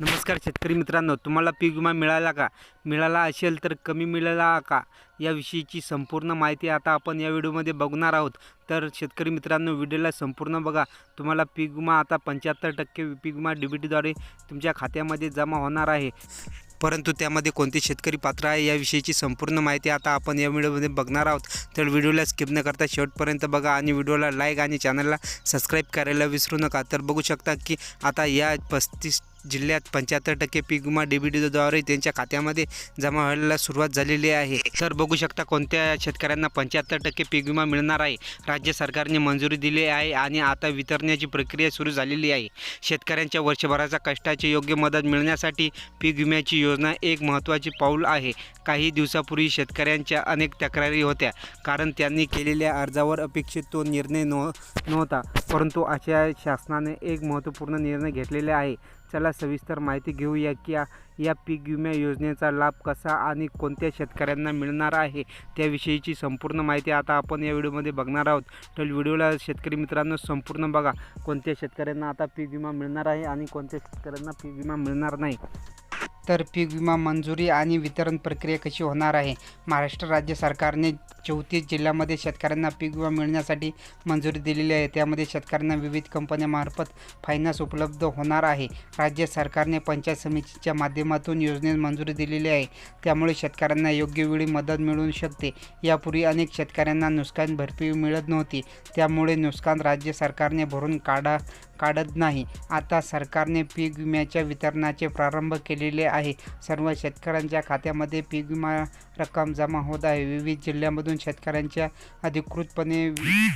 नमस्कार शेतकरी मित्रांनो तुम्हाला पीक विमा मिळाला का? मिळाला असेल तर कमी मिळाला का? याविषयीची संपूर्ण माहिती आता आपण या व्हिडिओमध्ये बघणार आहोत. तर शेतकरी मित्रांनो व्हिडिओला संपूर्ण बघा. तुम्हाला पीक विमा आता पंच्याहत्तर टक्के पीक विमा डी बी तुमच्या खात्यामध्ये जमा होणार आहे. परंतु त्यामध्ये कोणते शेतकरी पात्र आहे याविषयीची संपूर्ण माहिती आता आपण या व्हिडिओमध्ये बघणार आहोत. तर व्हिडिओला स्किप न करता शेवटपर्यंत बघा आणि व्हिडिओला लाईक आणि चॅनलला सबस्क्राईब करायला विसरू नका. तर बघू शकता की आता या पस्तीस जिल्ह्यात पंच्याहत्तर टक्के पीक विमा डी बी त्यांच्या खात्यामध्ये जमा व्हायला सुरुवात झालेली आहे. तर बघू शकता कोणत्या शेतकऱ्यांना पंच्याहत्तर टक्के पीक विमा मिळणार आहे? राज्य सरकारने मंजुरी दिली आहे आणि आता वितरण्याची प्रक्रिया सुरू झालेली आहे. शेतकऱ्यांच्या वर्षभराच्या कष्टाची योग्य मदत मिळण्यासाठी पीक विम्याची योजना एक महत्त्वाची पाऊल आहे. काही दिवसापूर्वी शेतकऱ्यांच्या अनेक तक्रारी होत्या. कारण त्यांनी केलेल्या अर्जावर अपेक्षित तो निर्णय नव्ह नव्हता. परंतु अशा शासनाने एक महत्त्वपूर्ण निर्णय घेतलेला आहे. चला सविस्तर माहिती घेऊया की या पीक विमा योजनेचा लाभ कसा आणि कोणत्या शेतकऱ्यांना मिळणार आहे त्याविषयीची संपूर्ण माहिती आता आपण या व्हिडिओमध्ये बघणार आहोत. तर व्हिडिओला शेतकरी मित्रांनो संपूर्ण बघा कोणत्या शेतकऱ्यांना आता पीक विमा मिळणार आहे आणि कोणत्या शेतकऱ्यांना पीक विमा मिळणार नाही. तर पीक विमा मंजुरी आणि वितरण प्रक्रिया कशी होणार आहे? महाराष्ट्र राज्य सरकारने चौतीस जिल्ह्यामध्ये शेतकऱ्यांना पीक विमा मिळण्यासाठी मंजुरी दिलेली आहे. त्यामध्ये शेतकऱ्यांना विविध कंपन्यांमार्फत फायनान्स उपलब्ध होणार आहे. राज्य सरकारने पंचायत समितीच्या माध्यमातून योजनेस मंजुरी दिलेली आहे. त्यामुळे शेतकऱ्यांना योग्य वेळी मदत मिळू शकते. यापूर्वी अनेक शेतकऱ्यांना नुकसान भरपाई मिळत नव्हती. त्यामुळे नुकसान राज्य सरकारने भरून काढा काढत नाही. आता सरकारने पीक विम्याच्या वितरणाचे प्रारंभ केलेले आहे. सर्व शेतकऱ्यांच्या खात्यामध्ये पीक विमा रक्कम जमा होत आहे. विविध जिल्ह्यांमधून शेतकऱ्यांच्या अधिकृतपणे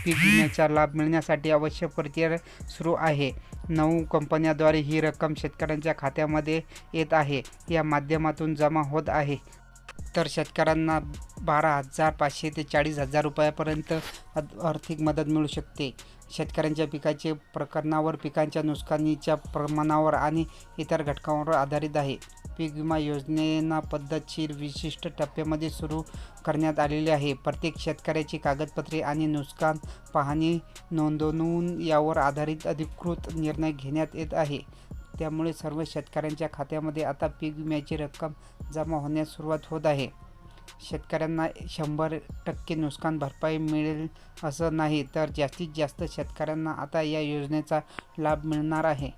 पीक विम्याचा लाभ मिळण्यासाठी आवश्यक प्रक्रिया सुरू आहे. नऊ कंपन्याद्वारे ही रक्कम शेतकऱ्यांच्या खात्यामध्ये येत आहे. या माध्यमातून जमा होत आहे. तर शेतकऱ्यांना बारा हजार पाचशे ते चाळीस हजार रुपयापर्यंत आर्थिक मदत मिळू शकते. शेतकऱ्यांच्या पिकाचे प्रकरणावर पिकांच्या नुकसानीच्या प्रमाणावर आणि इतर घटकांवर आधारित आहे. पीक विमा योजनेना पद्धतशीर विशिष्ट टप्प्यामध्ये सुरू करण्यात आलेले आहे. प्रत्येक शेतकऱ्याची कागदपत्रे आणि नुकसान पाहणी नोंदवून यावर आधारित अधिकृत निर्णय घेण्यात येत आहे. त्यामुळे सर्व शेतकऱ्यांच्या खात्यामध्ये आता पीक विम्याची रक्कम जमा होण्यास सुरुवात होत आहे. शेतकऱ्यांना शंभर टक्के नुकसान भरपाई मिळेल असं नाही तर जास्तीत जास्त शेतकऱ्यांना आता या योजनेचा लाभ मिळणार आहे.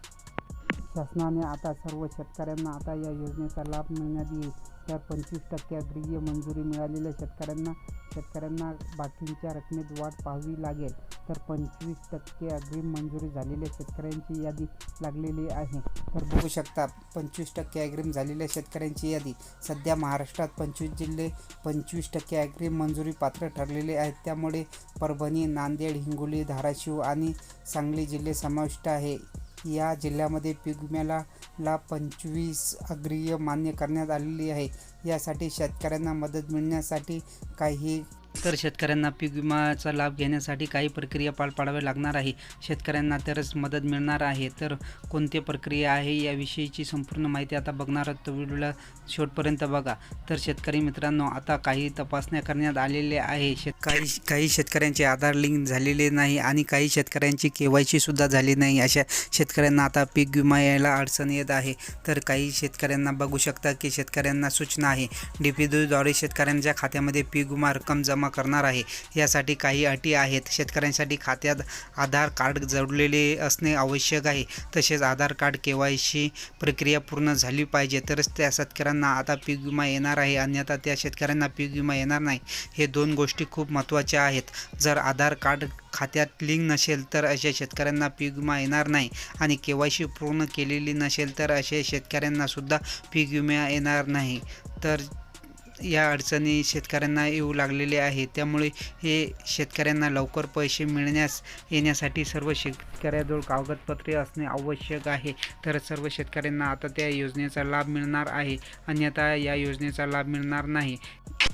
शासनाने आता सर्व शेतकऱ्यांना आता या योजनेचा लाभ मिळण्यात येईल. तर पंचवीस टक्के अग्रिय मंजुरी मिळालेल्या शेतकऱ्यांना शेतकऱ्यांना बाकीच्या रकमेत वाढ पाहावी लागेल. तर पंचवीस टक्के अग्रिम मंजुरी झालेल्या शेतकऱ्यांची यादी लागलेली आहे. तर बघू शकता पंचवीस टक्के अग्रिम झालेल्या शेतकऱ्यांची यादी. सध्या महाराष्ट्रात पंचवीस जिल्हे पंचवीस टक्के अग्रिम मंजुरी पात्र ठरलेले आहेत. त्यामुळे परभणी नांदेड हिंगोली धाराशिव आणि सांगली जिल्हे समाविष्ट आहे. या जिल्ह्यामध्ये पीक विम्याला ला पंचवीस अग्रीय मान्य करण्यात आलेली आहे. यासाठी शेतकऱ्यांना मदत मिळण्यासाठी काही तर शेतकऱ्यांना पीक विमाचा लाभ घेण्यासाठी काही प्रक्रिया पार पाडाव्या लागणार आहे. शेतकऱ्यांना तरच मदत मिळणार आहे. तर कोणती प्रक्रिया आहे याविषयीची संपूर्ण माहिती आता बघणार आहोत. तो व्हिडिओला शेवटपर्यंत बघा. तर शेतकरी मित्रांनो आता काही तपासण्या करण्यात आलेल्या आहे शेत काही काही शेतकऱ्यांचे आधार लिंक झालेले नाही आणि काही शेतकऱ्यांची के वाय सुद्धा झाली नाही. अशा शेतकऱ्यांना आता पीक विमा यायला अडचण येत आहे. तर काही शेतकऱ्यांना बघू शकता की शेतकऱ्यांना सूचना आहे. डी पी द्वारे शेतकऱ्यांच्या खात्यामध्ये पीक विमा रक्कम जमा करणार आहे. यासाठी काही अटी आहेत. शेतकऱ्यांसाठी खात्यात आधार कार्ड जोडलेले असणे आवश्यक आहे. तसेच Aadhaar card K Y C प्रक्रिया पूर्ण झाली पाहिजे. तरच त्या शेतकऱ्यांना आता पीक विमा येणार आहे. अन्यथा त्या शेतकऱ्यांना पीक विमा येणार नाही. हे दोन गोष्टी खूप महत्त्वाच्या आहेत. जर आधार कार्ड खात्यात लिंक नसेल तर अशा शेतकऱ्यांना पीक विमा येणार नाही. आणि के वाय सी पूर्ण केलेली नसेल तर अशा शेतकऱ्यांनासुद्धा पीक विमा येणार नाही. तर या अडचणी शेतकऱ्यांना येऊ लागलेले आहे त्यामुळे हे शेतकऱ्यांना लवकर पैसे मिळण्यास येण्यासाठी सर्व शेतकऱ्याजवळ कागदपत्रे असणे आवश्यक आहे. तर सर्व शेतकऱ्यांना आता त्या योजनेचा लाभ मिळणार आहे. अन्यथा या योजनेचा लाभ मिळणार नाही.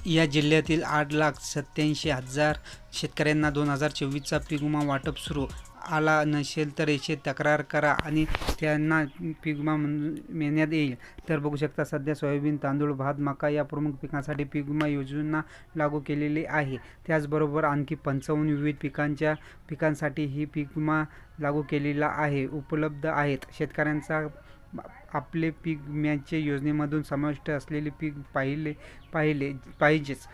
या जिल्ह्यातील आठ लाख सत्याऐंशी हजार शेतकऱ्यांना दोन हजार चोवीसचा पीक विमा वाटप सुरू. आला नसेल तर याची तक्रार करा आणि त्यांना पीक विमा मिळण्यात येईल. तर बघू शकता सध्या सोयाबीन तांदूळ भात मका या प्रमुख पिकांसाठी पीक विमा योजना लागू केलेली आहे. त्याचबरोबर आणखी पंचावन्न विविध पिकांच्या पिकांसाठी ही पीक विमा लागू केलेला आहे उपलब्ध आहेत. शेतकऱ्यांचा आपले पीक विम्याचे योजनेमधून समाविष्ट असलेले पीक पाहिले पाहिले पाहिजेच.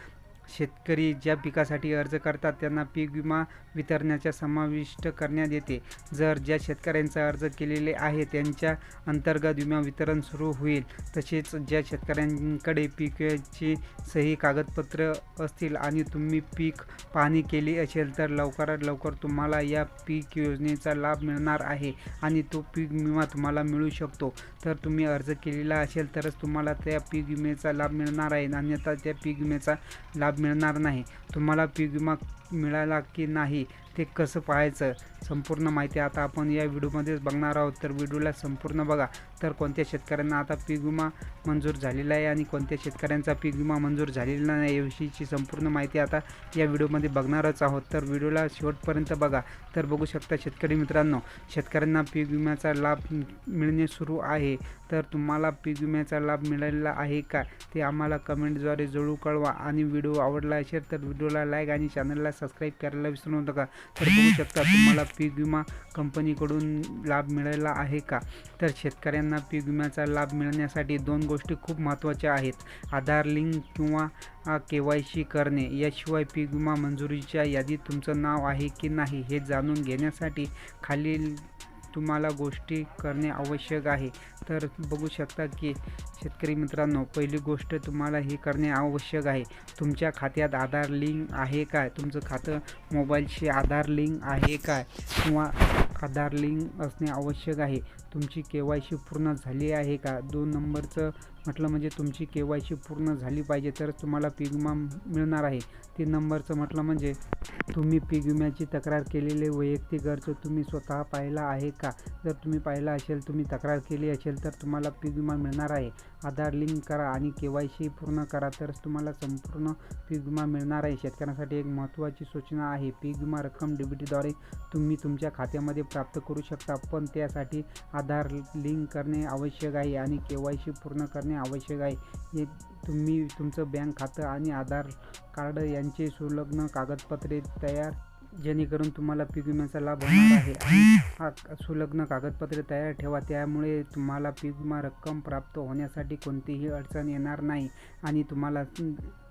शेतकरी ज्या पिकासाठी अर्ज करतात त्यांना पीक विमा वितरणाच्या समाविष्ट करण्यात येते. जर ज्या शेतकऱ्यांचा अर्ज केलेले आहे त्यांच्या अंतर्गत विमा वितरण सुरू होईल. तसेच ज्या शेतकऱ्यांकडे पिकाची सही कागदपत्र असतील आणि तुम्ही पीक पाहणी केली असेल तर लवकरात लवकर तुम्हाला या पीक योजनेचा लाभ मिळणार आहे आणि तो पीक विमा तुम्हाला मिळू शकतो. तर तुम्ही अर्ज केलेला असेल तरच तुम्हाला त्या पीक विम्याचा लाभ मिळणार आहे. अन्यथा त्या पीक विम्याचा लाभ मिळणार नाही. तुम्हाला पीक विमा मिळाला की नाही ते कसं पाहायचं? संपूर्ण माहिती आता आपण या व्हिडिओमध्येच बघणार आहोत. तर व्हिडिओला संपूर्ण बघा. तर कोणत्या शेतकऱ्यांना आता पीक विमा मंजूर झालेला आहे आणि कोणत्या शेतकऱ्यांचा पीक विमा मंजूर झालेला नाही याविषयीची संपूर्ण माहिती आता या व्हिडिओमध्ये बघणारच आहोत. तर व्हिडिओला शेवटपर्यंत बघा. तर बघू शकता शेतकरी मित्रांनो शेतकऱ्यांना पीक विम्याचा लाभ मिळणे सुरू आहे. तर तुम्हाला पीक विम्याचा लाभ मिळालेला आहे का? ते आम्हाला कमेंटद्वारे जरूर कळवा. आणि व्हिडिओ आवडला असेल तर व्हिडिओला लाईक आणि चॅनलला सबस्क्राईब करायला विसरू नका. तर बघू शकता तुम्हाला पीक विमा कंपनीकडून लाभ मिळाला आहे का? तर शेतकऱ्यांना पीक विम्याचा लाभ मिळण्यासाठी दोन गोष्टी खूप महत्त्वाच्या आहेत. आधार लिंक किंवा के वाय सी करणे. याशिवाय पीक विमा मंजुरीच्या यादीत तुमचं नाव आहे की नाही हे जाणून घेण्यासाठी खालील तुम्हाला गोष्टी करणे आवश्यक आहे. तर बघू शकता की शेतकरी मित्रांनो पहिली गोष्ट तुम्हाला हे करणे आवश्यक आहे. तुमच्या खात्यात आधार लिंक आहे काय? तुमचं खातं मोबाईलशी आधार लिंक आहे काय? किंवा आधार लिंक असणे आवश्यक आहे. तुमची के वाय सी पूर्ण झाली आहे का? दोन नंबरचं म्हटलं म्हणजे तुमची के वाय सी पूर्ण झाली पाहिजे तरच तुम्हाला पीक विमा मिळणार आहे. तीन नंबरचं म्हटलं म्हणजे तुम्ही पीक विम्याची तक्रार केलेले वैयक्तिक अर्ज तुम्ही स्वतः पाहिला आहे का? जर तुम्ही पाहिला असेल तुम्ही तक्रार केली असेल तर तुम्हाला पीक विमा मिळणार आहे. आधार लिंक करा आणि के वाय सी पूर्ण करा तरच तुम्हाला संपूर्ण पीक विमा मिळणार आहे. शेतकऱ्यांसाठी एक महत्त्वाची सूचना आहे. पीक विमा रक्कम डीबीटीद्वारे तुम्ही तुमच्या खात्यामध्ये प्राप्त करू शकता पण त्यासाठी आधार लिंक करणे आवश्यक आहे आणि के वाय सी पूर्ण करणे आवश्यक आहे. हे तुम्ही तुमचं बँक खातं आणि आधार कार्ड यांचे संलग्न कागदपत्रे तयार जेणेकरून तुम्हाला पीक विम्याचा लाभ होणार आहे. आणि हा संलग्न कागदपत्रे तयार ठेवा त्यामुळे तुम्हाला पीक विमा रक्कम प्राप्त होण्यासाठी कोणतीही अडचण येणार नाही आणि तुम्हाला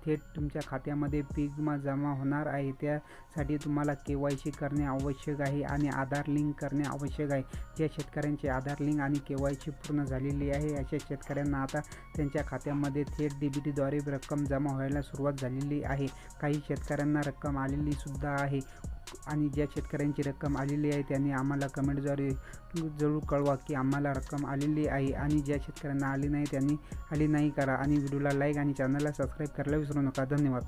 थेट तुमच्या खात्यामध्ये पीक जमा होणार आहे. त्यासाठी तुम्हाला के वाय सी करणे आवश्यक आहे आणि आधार लिंक करणे आवश्यक आहे. ज्या शेतकऱ्यांचे आधार लिंक आणि के वाय सी पूर्ण झालेली आहे अशा शेतकऱ्यांना आता त्यांच्या खात्यामध्ये थेट डी बी टीद्वारे रक्कम जमा व्हायला सुरुवात झालेली आहे. काही शेतकऱ्यांना रक्कम आलेली सुद्धा आहे. आणि ज्या शेतकऱ्यांची रक्कम आलेली आहे त्यांनी आम्हाला कमेंटद्वारे जरूर कळवा की आम्हाला रक्कम आलेली आहे आणि ज्या शेतकऱ्यांना आली नाही त्यांनी आली नाही करा. आणि व्हिडिओला लाईक आणि चॅनलला सबस्क्राईब करायला विसरू नका. धन्यवाद.